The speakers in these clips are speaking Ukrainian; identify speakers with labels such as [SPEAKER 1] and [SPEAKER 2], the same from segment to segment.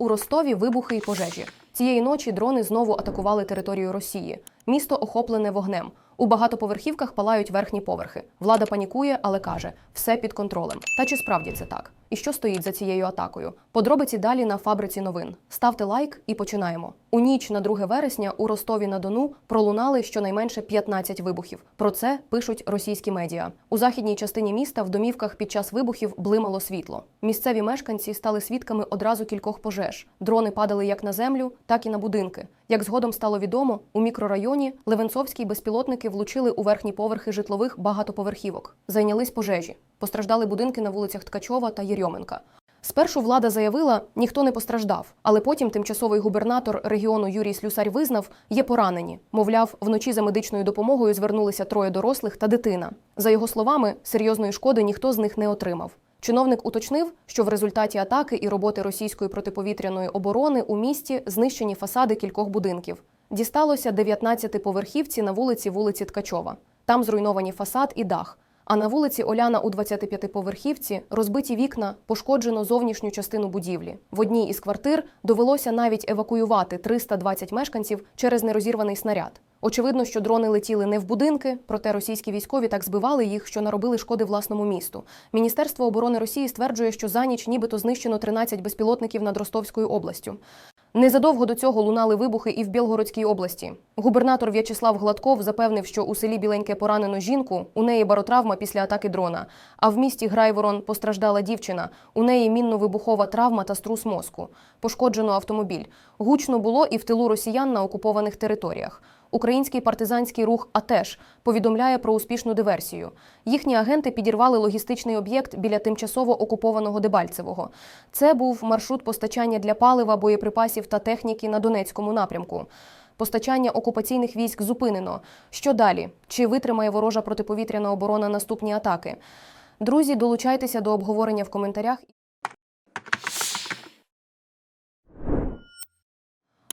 [SPEAKER 1] У Ростові вибухи і пожежі. Цієї ночі дрони знову атакували територію Росії. Місто охоплене вогнем. У багатоповерхівках палають верхні поверхи. Влада панікує, але каже, все під контролем. Та чи справді це так? І що стоїть за цією атакою? Подробиці далі на фабриці новин. Ставте лайк і починаємо. У ніч на 2 вересня у Ростові на Дону пролунали щонайменше 15 вибухів. Про це пишуть російські медіа. У західній частині міста в домівках під час вибухів блимало світло. Місцеві мешканці стали свідками одразу кількох пожеж. Дрони падали як на землю, так і на будинки. Як згодом стало відомо, у мікрорайоні Левенцовській безпілотники влучили у верхні поверхи житлових багатоповерхівок. Зайнялись пожежі. Постраждали будинки на вулицях Ткачова та Єрьоменка. Спершу влада заявила, ніхто не постраждав, але потім тимчасовий губернатор регіону Юрій Слюсарь визнав, є поранені. Мовляв, вночі за медичною допомогою звернулися троє дорослих та дитина. За його словами, серйозної шкоди ніхто з них не отримав. Чиновник уточнив, що в результаті атаки і роботи російської протиповітряної оборони у місті знищені фасади кількох будинків. Дісталося 19-поверхівці на вулиці вулиці Ткачова. Там зруйновані фасад і дах. А на вулиці Оляна у 25-поверхівці розбиті вікна, пошкоджено зовнішню частину будівлі. В одній із квартир довелося навіть евакуювати 320 мешканців через нерозірваний снаряд. Очевидно, що дрони летіли не в будинки, проте російські військові так збивали їх, що наробили шкоди власному місту. Міністерство оборони Росії стверджує, що за ніч нібито знищено 13 безпілотників над Ростовською областю. Незадовго до цього лунали вибухи і в Білгородській області. Губернатор В'ячеслав Гладков запевнив, що у селі Біленьке поранено жінку, у неї баротравма після атаки дрона. А в місті Грайворон постраждала дівчина. У неї мінно-вибухова травма та струс мозку. Пошкоджено автомобіль. Гучно було і в тилу росіян на окупованих територіях. Український партизанський рух АТЕШ повідомляє про успішну диверсію. Їхні агенти підірвали логістичний об'єкт біля тимчасово окупованого Дебальцевого. Це був маршрут постачання для палива, боєприпасів та техніки на Донецькому напрямку. Постачання окупаційних військ зупинено. Що далі? Чи витримає ворожа протиповітряна оборона наступні атаки? Друзі, долучайтеся до обговорення в коментарях.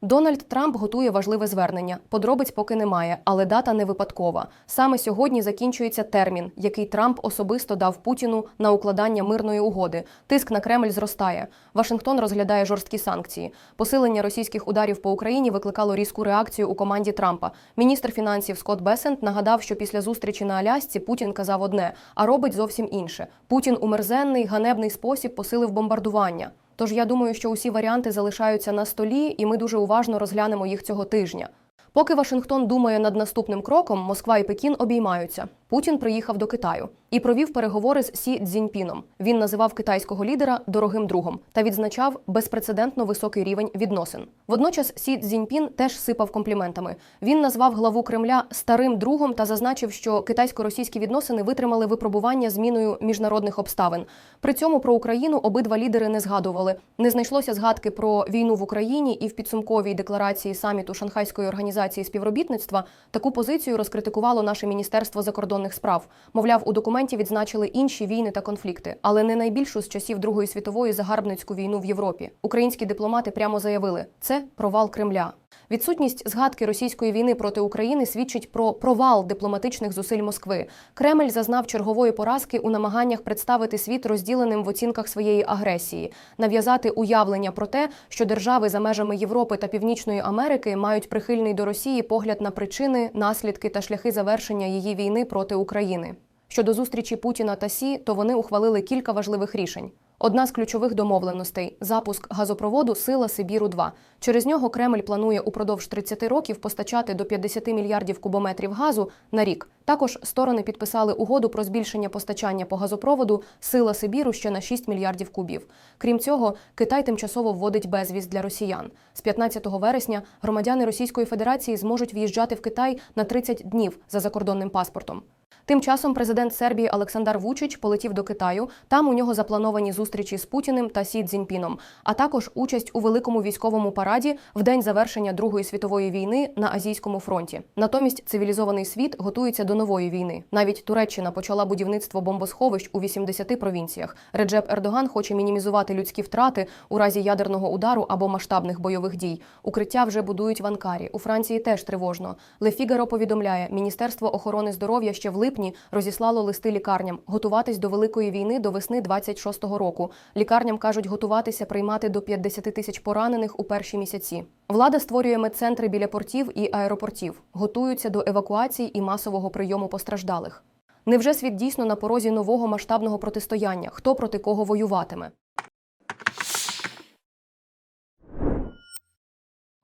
[SPEAKER 1] Дональд Трамп готує важливе звернення. Подробиць поки немає, але дата не випадкова. Саме сьогодні закінчується термін, який Трамп особисто дав Путіну на укладання мирної угоди. Тиск на Кремль зростає. Вашингтон розглядає жорсткі санкції. Посилення російських ударів по Україні викликало різку реакцію у команді Трампа. Міністр фінансів Скотт Бесент нагадав, що після зустрічі на Алясці Путін казав одне, а робить зовсім інше. Путін у мерзенний ганебний спосіб посилив бомбардування. Тож я думаю, що усі варіанти залишаються на столі, і ми дуже уважно розглянемо їх цього тижня. Поки Вашингтон думає над наступним кроком, Москва і Пекін обіймаються. Путін приїхав до Китаю і провів переговори з Сі Цзіньпіном. Він називав китайського лідера дорогим другом та відзначав безпрецедентно високий рівень відносин. Водночас Сі Цзіньпін теж сипав компліментами. Він назвав главу Кремля старим другом та зазначив, що китайсько-російські відносини витримали випробування зміною міжнародних обставин. При цьому про Україну обидва лідери не згадували. Не знайшлося згадки про війну в Україні, і в підсумковій декларації саміту Шанхайської організації співробітництва таку позицію розкритикувало наше міністерство закордонних справ. Мовляв, у документі відзначили інші війни та конфлікти, але не найбільшу з часів Другої світової загарбницьку війну в Європі. Українські дипломати прямо заявили, це провал Кремля. Відсутність згадки російської війни проти України свідчить про провал дипломатичних зусиль Москви. Кремль зазнав чергової поразки у намаганнях представити світ розділеним в оцінках своєї агресії, нав'язати уявлення про те, що держави за межами Європи та Північної Америки мають прихильний до Росії погляд на причини, наслідки та шляхи завершення її війни проти України. Щодо зустрічі Путіна та Сі, то вони ухвалили кілька важливих рішень. Одна з ключових домовленостей запуск газопроводу Сила Сибіру 2 Через нього Кремль планує упродовж 30 років постачати до 50 мільярдів кубометрів газу на рік. Також сторони підписали угоду про збільшення постачання по газопроводу Сила Сибіру ще на 6 мільярдів кубів. Крім цього, Китай тимчасово вводить безвіз для росіян. З 15 вересня громадяни Російської Федерації зможуть в'їжджати в Китай на 30 днів за закордонним паспортом. Тим часом президент Сербії Олександр Вучич полетів до Китаю. Там у нього заплановані зустрічі з Путіним та Сі Цзіньпіном, а також участь у великому військовому параді в день завершення Другої світової війни на азійському фронті. Натомість цивілізований світ готується до нової війни. Навіть Туреччина почала будівництво бомбосховищ у 80 провінціях. Реджеп Ердоган хоче мінімізувати людські втрати у разі ядерного удару або масштабних бойових дій. Укриття вже будують в Анкарі. У Франції теж тривожно. Ле Фігаро повідомляє, Міністерство охорони здоров'я ще в липні липні розіслало листи лікарням готуватись до великої війни до весни 26-го року. Лікарням кажуть готуватися приймати до 50 тисяч поранених у перші місяці. Влада створює медцентри біля портів і аеропортів, готуються до евакуації і масового прийому постраждалих. Невже світ дійсно на порозі нового масштабного протистояння? Хто проти кого воюватиме?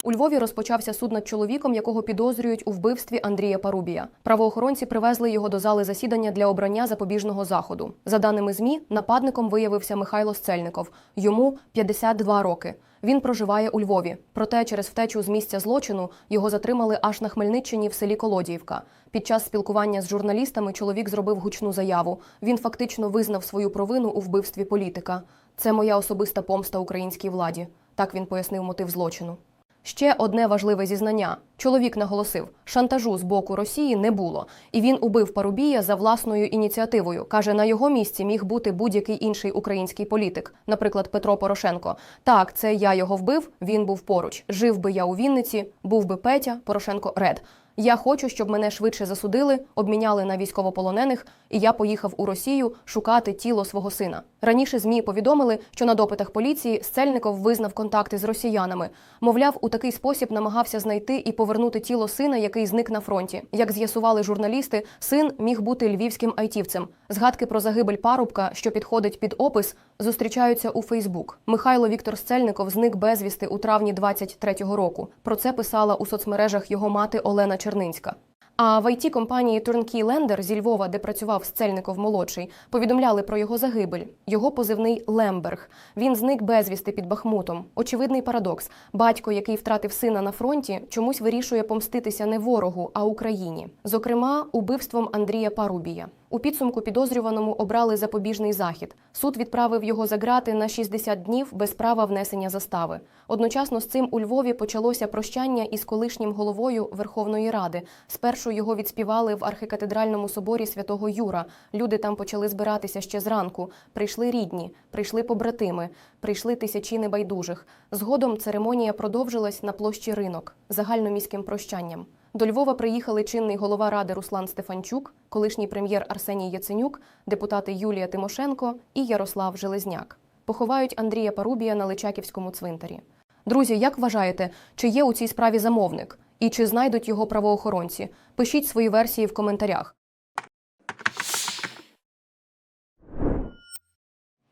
[SPEAKER 1] У Львові розпочався суд над чоловіком, якого підозрюють у вбивстві Андрія Парубія. Правоохоронці привезли його до зали засідання для обрання запобіжного заходу. За даними змі, нападником виявився Михайло Сцельников. Йому 52 роки. Він проживає у Львові. Проте через втечу з місця злочину його затримали аж на Хмельниччині в селі Колодіївка. Під час спілкування з журналістами чоловік зробив гучну заяву. Він фактично визнав свою провину у вбивстві політика. Це моя особиста помста українській владі. Так він пояснив мотив злочину. Ще одне важливе зізнання. Чоловік наголосив, шантажу з боку Росії не було, і він убив Парубія за власною ініціативою. каже, на його місці міг бути будь-який інший український політик, наприклад, Петро Порошенко. Так, це я його вбив. Він був поруч. Жив би я у Вінниці, був би Петя, Порошенко Ред. Я хочу, щоб мене швидше засудили, обміняли на військовополонених, і я поїхав у Росію шукати тіло свого сина. Раніше змі повідомили, що на допитах поліції Сцельников визнав контакти з росіянами. Мовляв, у такий спосіб намагався знайти і повернути тіло сина, який зник на фронті. Як з'ясували журналісти, син міг бути львівським айтівцем. Згадки про загибель парубка, що підходить під опис, зустрічаються у Фейсбук. Михайло Віктор Сцельников зник безвісти у травні 23-го року. Про це писала у соцмережах його мати Олена Чернинська. А в it компанії Turnkey Lender зі Львова, де працював Сцельников молодший, повідомляли про його загибель. Його позивний Лемберг. Він зник безвісти під Бахмутом. Очевидний парадокс. Батько, який втратив сина на фронті, чомусь вирішує помститися не ворогу, а Україні. Зокрема, убивством Андрія Парубія. У підсумку підозрюваному обрали запобіжний захід. Суд відправив його за ґрати на 60 днів без права внесення застави. Одночасно з цим у Львові почалося прощання із колишнім головою Верховної Ради. Спершу його відспівали в архикатедральному соборі святого Юра. Люди там почали збиратися ще зранку. Прийшли рідні, прийшли побратими, прийшли тисячі небайдужих. Згодом церемонія продовжилась на площі ринок загальноміським прощанням. До Львова приїхали чинний голова ради Руслан Стефанчук, колишній прем'єр Арсеній Яценюк, депутати Юлія Тимошенко і Ярослав Железняк. Поховають Андрія Парубія на Личаківському цвинтарі. Друзі, як вважаєте, чи є у цій справі замовник? І чи знайдуть його правоохоронці? Пишіть свої версії в коментарях.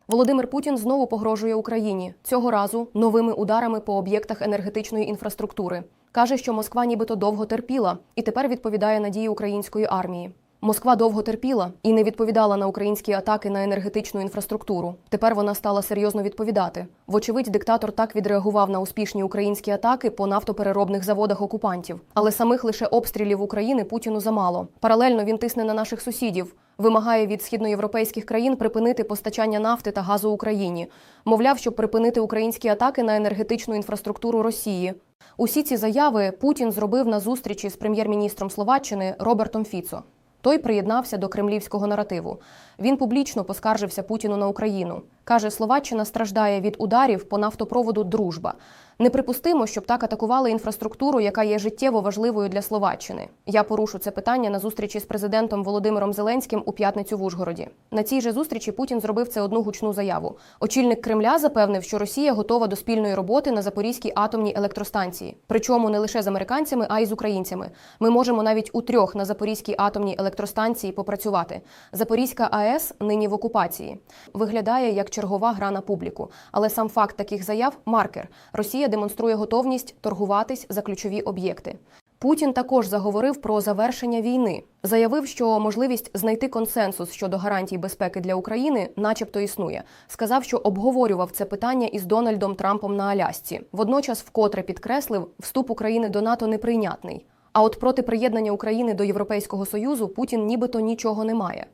[SPEAKER 1] Володимир Путін знову погрожує Україні цього разу новими ударами по об'єктах енергетичної інфраструктури. Каже, що Москва нібито довго терпіла і тепер відповідає надії української армії. Москва довго терпіла і не відповідала на українські атаки на енергетичну інфраструктуру. Тепер вона стала серйозно відповідати. Вочевидь, диктатор так відреагував на успішні українські атаки по нафтопереробних заводах окупантів. Але самих лише обстрілів України Путіну замало. Паралельно він тисне на наших сусідів. Вимагає від східноєвропейських країн припинити постачання нафти та газу Україні. Мовляв, щоб припинити українські атаки на енергетичну інфраструктуру Росії. Усі ці заяви Путін зробив на зустрічі з прем'єр-міністром Словаччини Робертом Фіцо. Той приєднався до кремлівського наративу. Він публічно поскаржився Путіну на Україну. Каже, Словаччина страждає від ударів по нафтопроводу Дружба. Неприпустимо, щоб так атакували інфраструктуру, яка є життєво важливою для Словаччини. Я порушу це питання на зустрічі з президентом Володимиром Зеленським у п'ятницю в Ужгороді. На цій же зустрічі Путін зробив це одну гучну заяву. Очільник Кремля запевнив, що Росія готова до спільної роботи на Запорізькій атомній електростанції. Причому не лише з американцями, а й з українцями. Ми можемо навіть у трьох на Запорізькій атомній електростанції попрацювати. Запорізька АЕС нині в окупації. Виглядає як чергова гра на публіку. Але сам факт таких заяв маркер. Росія демонструє готовність торгуватись за ключові об'єкти. Путін також заговорив про завершення війни. Заявив, що можливість знайти консенсус щодо гарантій безпеки для України, начебто, існує. Сказав, що обговорював це питання із Дональдом Трампом на Алясці. Водночас, вкотре підкреслив, вступ України до НАТО неприйнятний. А от проти приєднання України до Європейського союзу Путін нібито нічого не має.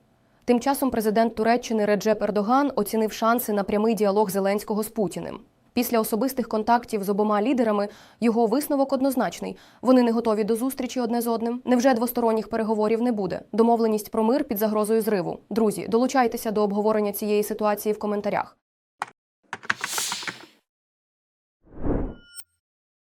[SPEAKER 1] Тим часом президент Туреччини Реджеп Ердоган оцінив шанси на прямий діалог Зеленського з Путіним. Після особистих контактів з обома лідерами його висновок однозначний. Вони не готові до зустрічі одне з одним. Невже двосторонніх переговорів не буде? Домовленість про мир під загрозою зриву. Друзі, долучайтеся до обговорення цієї ситуації в коментарях.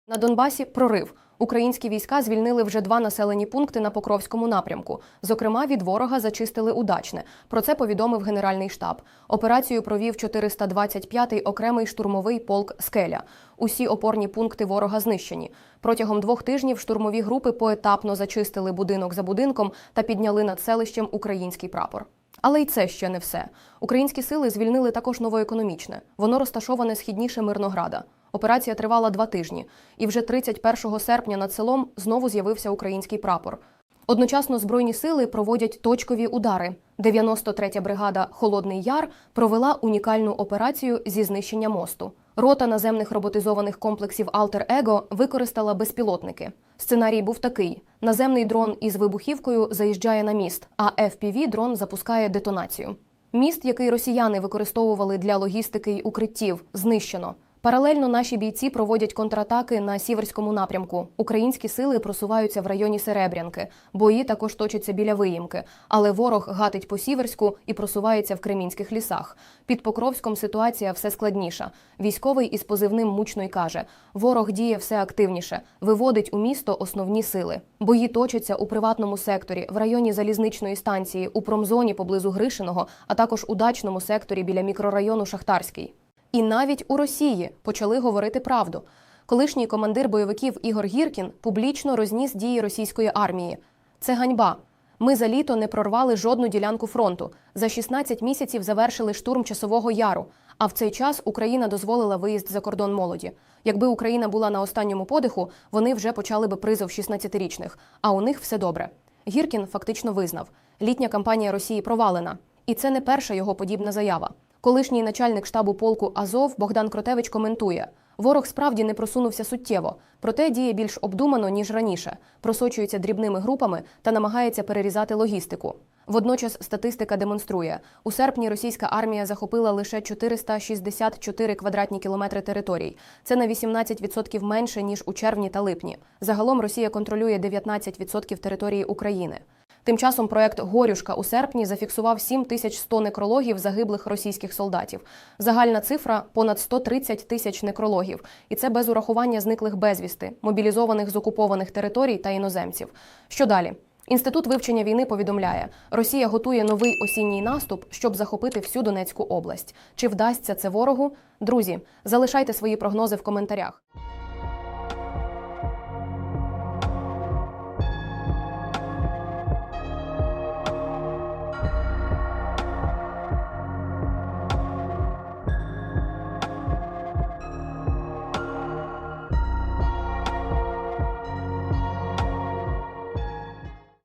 [SPEAKER 1] На Донбасі прорив. Українські війська звільнили вже два населені пункти на Покровському напрямку. Зокрема, від ворога зачистили удачне. Про це повідомив Генеральний штаб. Операцію провів 425-й окремий штурмовий полк Скеля. Усі опорні пункти ворога знищені. Протягом двох тижнів штурмові групи поетапно зачистили будинок за будинком та підняли над селищем український прапор. Але й це ще не все. Українські сили звільнили також новоекономічне. Воно розташоване східніше Мирнограда. Операція тривала два тижні, і вже 31 серпня над селом знову з'явився український прапор. Одночасно збройні сили проводять точкові удари. 93-я бригада Холодний Яр провела унікальну операцію зі знищення мосту. Рота наземних роботизованих комплексів Алтер Его використала безпілотники. Сценарій був такий: наземний дрон із вибухівкою заїжджає на міст, а fpv дрон запускає детонацію. Міст, який росіяни використовували для логістики й укриттів, знищено. Паралельно наші бійці проводять контратаки на сіверському напрямку. Українські сили просуваються в районі Серебрянки. Бої також точаться біля виїмки, але ворог гатить по сіверську і просувається в кремінських лісах. Під Покровськом ситуація все складніша. Військовий із позивним мучно й каже: ворог діє все активніше, виводить у місто основні сили. Бої точаться у приватному секторі, в районі залізничної станції, у промзоні поблизу Гришиного, а також у дачному секторі біля мікрорайону Шахтарський. І навіть у Росії почали говорити правду. Колишній командир бойовиків Ігор Гіркін публічно розніс дії російської армії. Це ганьба. Ми за літо не прорвали жодну ділянку фронту. За 16 місяців завершили штурм часового яру. А в цей час Україна дозволила виїзд за кордон молоді. Якби Україна була на останньому подиху, вони вже почали би призов 16-річних. А у них все добре. Гіркін фактично визнав: літня кампанія Росії провалена. І це не перша його подібна заява. Колишній начальник штабу полку Азов Богдан Кротевич коментує: ворог справді не просунувся суттєво, проте діє більш обдумано ніж раніше, просочується дрібними групами та намагається перерізати логістику. Водночас статистика демонструє, у серпні російська армія захопила лише 464 квадратні кілометри територій. Це на 18% менше ніж у червні та липні. Загалом Росія контролює 19% території України. Тим часом проект Горюшка у серпні зафіксував 7100 некрологів загиблих російських солдатів. Загальна цифра понад 130 тисяч некрологів, і це без урахування зниклих безвісти, мобілізованих з окупованих територій та іноземців. Що далі? Інститут вивчення війни повідомляє, Росія готує новий осінній наступ, щоб захопити всю Донецьку область. Чи вдасться це ворогу? Друзі, залишайте свої прогнози в коментарях.